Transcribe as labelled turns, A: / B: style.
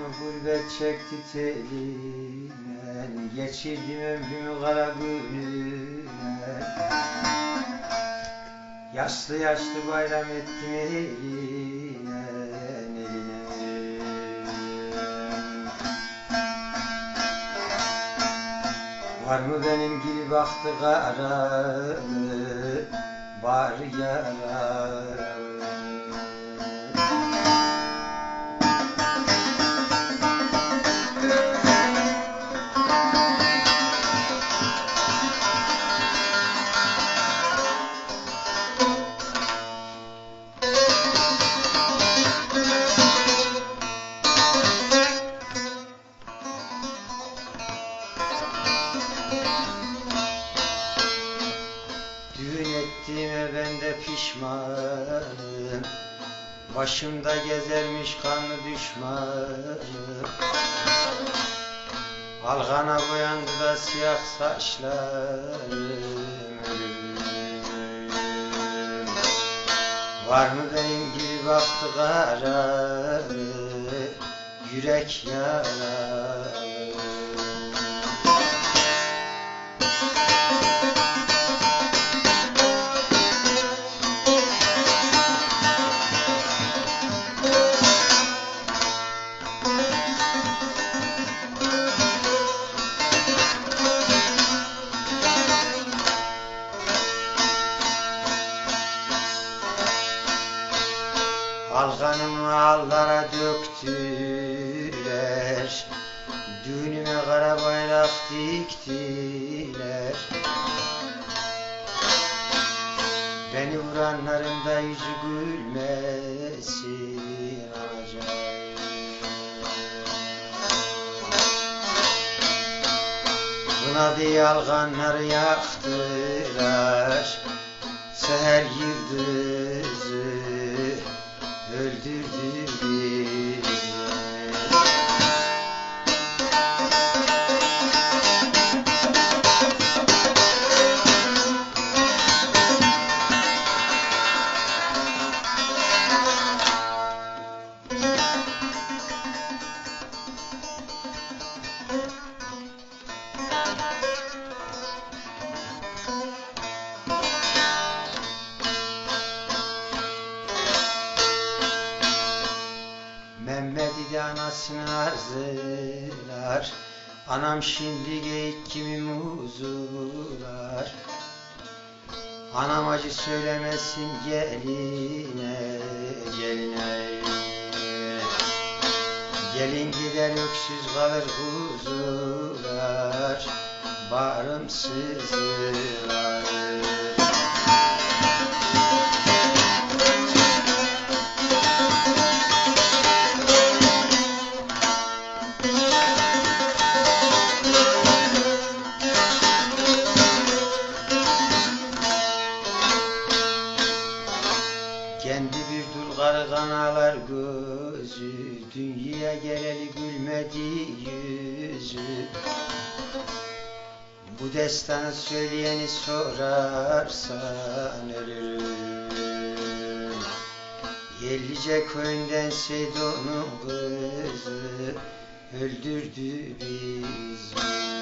A: hasret çekti teline. Geçirdim ömrümü kara gününe Yaşlı yaşlı bayram ettim eline Var mı benim gibi baktı kara Var yara Düğün ettiğime ben de pişmanım. Başımda gezermiş kanlı düşmanım. Algana boyandı da siyah saçlarım. Var mı benim gibi baktı kara Yürek yara Alganımı allara döktüler Düğünüme kara bayrak diktiler Beni vuranların da yüzü gülmesin acayip. Buna diye alganları yaktılar Seher yıldızı Mehmet'i de anasını arzular Anam şimdi geyik kimi muzular Anam acı söylemesin geline geline. Gelin gider öksüz kalır kuzular Bağrım sızlar Kendi bir dul karı kanalar gözü Dünyaya geleli gülmedi yüzü Bu destanı söyleyeni sorarsan ölürüm. Yerlice köyünden Seydon'un kızı Öldürdü bizi